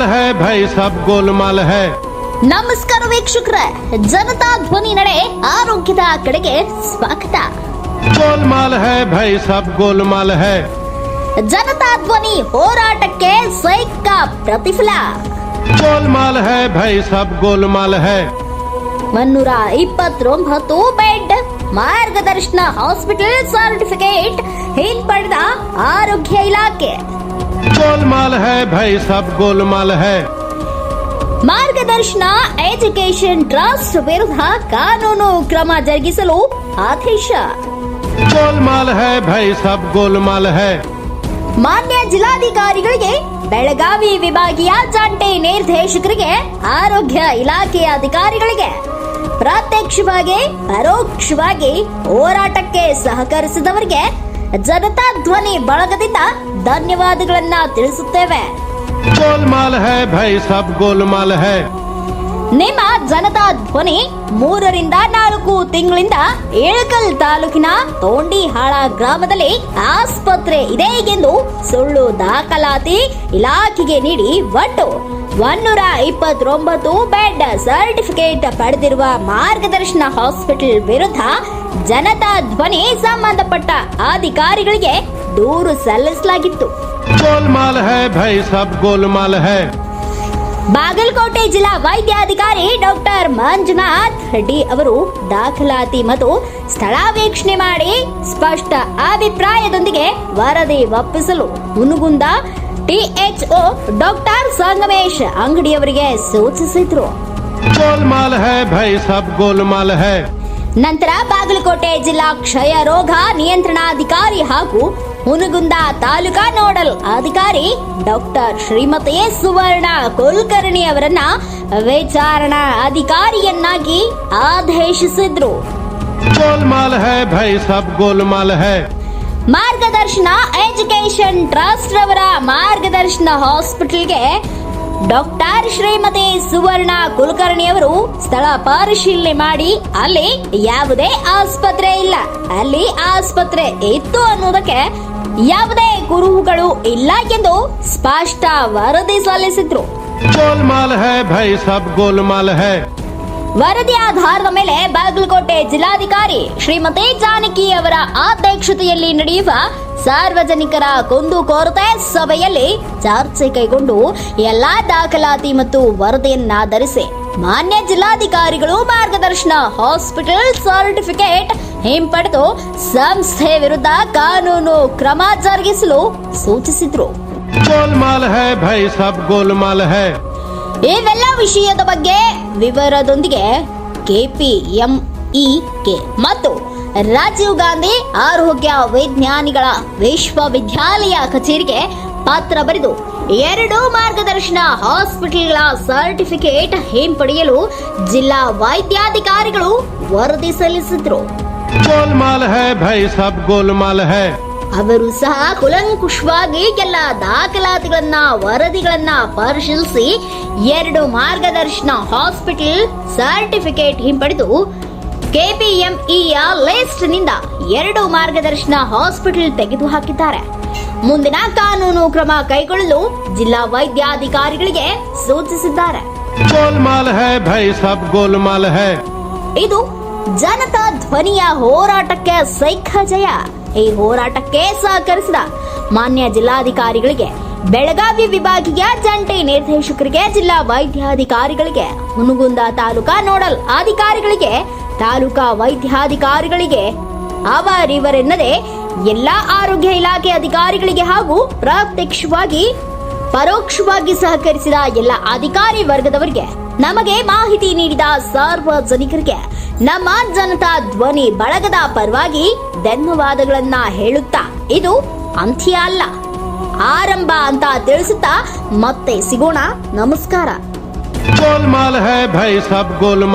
गोलमाल है भाई सब गोलमाल है ನಮಸ್ಕಾರ ವೀಕ್ಷಕರೇ ಜನತಾ ಧ್ವನಿ ನಡೆ ಆರೋಗ್ಯದ ಕಡೆಗೆ ಸ್ವಾಗತ गोलमाल है भाई सब गोलमाल है ಜನತಾ ಧ್ವನಿ ಹೋರಾಟಕ್ಕೆ ಸೈಕ ಪ್ರತಿಫಲ गोलमाल है भाई सब गोलमाल है ಮುನ್ನೂರ ಇಪ್ಪತ್ತೊಂಬತ್ತು ಬೆಡ್ ಮಾರ್ಗದರ್ಶನ ಹಾಸ್ಪಿಟಲ್ ಸರ್ಟಿಫಿಕೇಟ್ ಹಿಂಪಡೆದ ಆರೋಗ್ಯ ಇಲಾಖೆ ಗೋಲ್ಮಾಲ್ ಹೈ ಭೈ ಸಬ್ ಗೋಲ್ಮಾಲ್ ಹೈ ಮಾರ್ಗದರ್ಶನ ಎಜುಕೇಶನ್ ಟ್ರಸ್ಟ್ ವಿರುದ್ಧ ಕಾನೂನು ಕ್ರಮ ಜರುಗಿಸಲು ಆದೇಶ. ಗೋಲ್ಮಾಲ್ ಹೈ ಭೈ ಸಬ್ ಗೋಲ್ಮಾಲ್ ಹೈ ಮಾನ್ಯ ಜಿಲ್ಲಾಧಿಕಾರಿಗಳಿಗೆ ಬೆಳಗಾವಿ ವಿಭಾಗೀಯ ಜಂಟಿ ನಿರ್ದೇಶಕರಿಗೆ ಆರೋಗ್ಯ ಇಲಾಖೆಯ ಅಧಿಕಾರಿಗಳಿಗೆ ಪ್ರತ್ಯಕ್ಷವಾಗಿ ಪರೋಕ್ಷವಾಗಿ ಹೋರಾಟಕ್ಕೆ ಸಹಕರಿಸಿದವರಿಗೆ ಜನತಾ ಧ್ವನಿ ಬಳಗದಿಂದ ಧನ್ಯವಾದಗಳನ್ನ ತಿಳಿಸುತ್ತೇವೆ. ನಿಮ್ಮ ಜನತಾ ಧ್ವನಿ ಮೂರರಿಂದ ನಾಲ್ಕು ತಿಂಗಳಿಂದ ಏಳಕಲ್ ತಾಲೂಕಿನ ತೋಂಡಿಹಾಳ ಗ್ರಾಮದಲ್ಲಿ ಆಸ್ಪತ್ರೆ ಇದೆ ಎಂದು ಸುಳ್ಳು ದಾಖಲಾತಿ ಇಲಾಖೆಗೆ ನೀಡಿ ಒಟ್ಟು ಒನ್ನೂರ ಇಪ್ಪತ್ತೊಂಬತ್ತು ಬೆಡ್ ಸರ್ಟಿಫಿಕೇಟ್ ಪಡೆದಿರುವ ಮಾರ್ಗದರ್ಶನ ಹಾಸ್ಪಿಟಲ್ ವಿರುದ್ಧ ಜನತಾ ಧ್ವನಿ ಸಂಬಂಧಪಟ್ಟ ಅಧಿಕಾರಿಗಳಿಗೆ ದೂರು ಸಲ್ಲಿಸಲಾಗಿತ್ತು. ಗೋಲ್ಮಾಲ್ ಹೈ ಭೈ, ಸಬ್ ಗೋಲ್ಮಾಲ್ ಹೈ. ಬಾಗಲಕೋಟೆ ಜಿಲ್ಲಾ ವೈದ್ಯಾಧಿಕಾರಿ ಡಾಕ್ಟರ್ ಮಂಜುನಾಥ್ ರೆಡ್ಡಿ ಅವರು ದಾಖಲಾತಿ ಮತ್ತು ಸ್ಥಳಾವೀಕ್ಷಣೆ ಮಾಡಿ ಸ್ಪಷ್ಟ ಅಭಿಪ್ರಾಯದೊಂದಿಗೆ ವರದಿ ಒಪ್ಪಿಸಲು ಮುನುಗುಂದ ಟಿಎಚ್ಒ ಡಾಕ್ಟರ್ ಸಂಗಮೇಶ್ ಅಂಗಡಿಯವರಿಗೆ ಸೂಚಿಸಿದ್ರು. ನಂತರ ಬಾಗಲಕೋಟೆ ಜಿಲ್ಲಾ ಕ್ಷಯ ರೋಗ ನಿಯಂತ್ರಣಾಧಿಕಾರಿ ಹಾಗೂ ಹುನಗುಂದ ತಾಲೂಕಾ ನೋಡಲ್ ಅಧಿಕಾರಿ ಡಾಕ್ಟರ್ ಶ್ರೀಮತಿ ಸುವರ್ಣ ಕುಲಕರ್ಣಿ ಅವರನ್ನ ವಿಚಾರಣಾ ಅಧಿಕಾರಿಯನ್ನಾಗಿ ಆದೇಶಿಸಿದ್ರು. ಮಾರ್ಗದರ್ಶನ ಎಜುಕೇಶನ್ ಟ್ರಸ್ಟ್ ರವರ ಮಾರ್ಗದರ್ಶನ ಹಾಸ್ಪಿಟಲ್ಗೆ ಡಾಕ್ಟರ್ ಶ್ರೀಮತಿ ಸುವರ್ಣ ಕುಲಕರ್ಣಿ ಅವರು ಸ್ಥಳ ಪರಿಶೀಲನೆ ಮಾಡಿ ಅಲ್ಲಿ ಯಾವುದೇ ಆಸ್ಪತ್ರೆ ಇಲ್ಲ. ಅಲ್ಲಿ ಆಸ್ಪತ್ರೆ ಇತ್ತು ಅನ್ನೋದಕ್ಕೆ ಯಾವುದೇ ಗುರುಗಳು ಇಲ್ಲ ಎಂದು ಸ್ಪಷ್ಟ ವರದಿ ಸಲ್ಲಿಸಿದ್ರು. ವರದಿ ಆಧಾರದ ಮೇಲೆ ಬಾಗಲಕೋಟೆ ಜಿಲ್ಲಾಧಿಕಾರಿ ಶ್ರೀಮತಿ ಜಾನಕಿ ಅವರ ಅಧ್ಯಕ್ಷತೆಯಲ್ಲಿ ನಡೆಯುವ ಸಾರ್ವಜನಿಕರ ಕುಂದು ಕೋರತೆ ಸಭೆಯಲ್ಲಿ ಚರ್ಚೆ ಕೈಗೊಂಡು ಎಲ್ಲಾ ದಾಖಲಾತಿ ಮತ್ತು ವರದಿಯನ್ನಾಧರಿಸಿ ಮಾನ್ಯ ಜಿಲ್ಲಾಧಿಕಾರಿಗಳು ಮಾರ್ಗದರ್ಶನ ಹಾಸ್ಪಿಟಲ್ ಸರ್ಟಿಫಿಕೇಟ್ ಹಿಂಪಡೆದು ಸಂಸ್ಥೆ ವಿರುದ್ಧ ಕಾನೂನು ಕ್ರಮ ಜರುಗಿಸಲು ಸೂಚಿಸಿದ್ರು. ಇವೆಲ್ಲ ವಿಷಯದ ಬಗ್ಗೆ ವಿವರದೊಂದಿಗೆ ಕೆಪಿಎಂಇಕೆ ಮತ್ತು ರಾಜೀವ್ ಗಾಂಧಿ ಆರೋಗ್ಯ ವಿಜ್ಞಾನಿಗಳ ವಿಶ್ವವಿದ್ಯಾಲಯ ಕಚೇರಿಗೆ ಪಾತ್ರ ಬರೆದು ಎರಡು ಮಾರ್ಗದರ್ಶನ ಹಾಸ್ಪಿಟಲ್ಗಳ ಸರ್ಟಿಫಿಕೇಟ್ ಹಿಂಪಡೆಯಲು ಜಿಲ್ಲಾ ವೈದ್ಯಾಧಿಕಾರಿಗಳು ವರದಿ ಸಲ್ಲಿಸಿದ್ರು. ಗೋಲ್ಮಾಲ್ ಹೈ ಭೈ ಸಬ್ ಗೋಲ್ಮಾಲ್ ಹೈ. ಅವರು ಸಹ ಕುಲಂಕುಷವಾಗಿ ಎಲ್ಲ ದಾಖಲಾತಿಗಳನ್ನ ವರದಿಗಳನ್ನ ಪರಿಶೀಲಿಸಿ ಎರಡು ಮಾರ್ಗದರ್ಶನ ಹಾಸ್ಪಿಟಲ್ ಸರ್ಟಿಫಿಕೇಟ್ ಹಿಂಪಡೆದು ಕೆಪಿಎಂಇಯ ಲಿಸ್ಟ್ನಿಂದ ಎರಡು ಮಾರ್ಗದರ್ಶನ ಹಾಸ್ಪಿಟಲ್ ತೆಗೆದು ಹಾಕಿದ್ದಾರೆ ಮುಂದಿನ ಕಾನೂನು ಕ್ರಮ ಕೈಗೊಳ್ಳಲು ಜಿಲ್ಲಾ ವೈದ್ಯಾಧಿಕಾರಿಗಳಿಗೆ ಸೂಚಿಸಿದ್ದಾರೆ. ಗೋಲ್ಮಾಲ್ ಹೈ ಭೈ ಸಬ್ ಗೋಲ್ಮಾಲ್ ಹೈ. ಇದು ಜನತಾ ಧ್ವನಿಯ ಹೋರಾಟಕ್ಕೆ ಸೈಖ ಜಯ. ಈ ಹೋರಾಟಕ್ಕೆ ಸಹಕರಿಸಿದ ಮಾನ್ಯ ಜಿಲ್ಲಾಧಿಕಾರಿಗಳಿಗೆ, ಬೆಳಗಾವಿ ವಿಭಾಗೀಯ ಜಂಟಿ ನಿರ್ದೇಶಕರಿಗೆ, ಜಿಲ್ಲಾ ವೈದ್ಯಾಧಿಕಾರಿಗಳಿಗೆ ಹುನಗುಂದ ತಾಲೂಕಾ ನೋಡಲ್ ಅಧಿಕಾರಿಗಳಿಗೆ, ತಾಲೂಕಾ ವೈದ್ಯಾಧಿಕಾರಿಗಳಿಗೆ, ಅವರಿವರೆನ್ನದೆ ಎಲ್ಲಾ ಆರೋಗ್ಯ ಇಲಾಖೆ ಅಧಿಕಾರಿಗಳಿಗೆ ಹಾಗೂ ಪ್ರತ್ಯಕ್ಷವಾಗಿ, ಪರೋಕ್ಷವಾಗಿ ಸಹಕರಿಸಿದ ಎಲ್ಲ ಅಧಿಕಾರಿ ವರ್ಗದವರಿಗೆ ನಮಗೆ ಮಾಹಿತಿ ನೀಡಿದ ಸಾರ್ವಜನಿಕರಿಗೆ ನಮ್ಮ ಜನತಾ ಧ್ವನಿ ಬಳಗದ ಪರವಾಗಿ ಧನ್ಯವಾದಗಳನ್ನ ಹೇಳುತ್ತಾ, ಇದು ಅಂತ್ಯ ಅಲ್ಲ. ಆರಂಭ ಅಂತ ತಿಳಿಸುತ್ತಾ ಮತ್ತೆ ಸಿಗೋಣ. ನಮಸ್ಕಾರ. ಗೋಲ್ಮಾಲ್ ಹೈ ಭೈ, ಸಬ್ ಗೋಲ್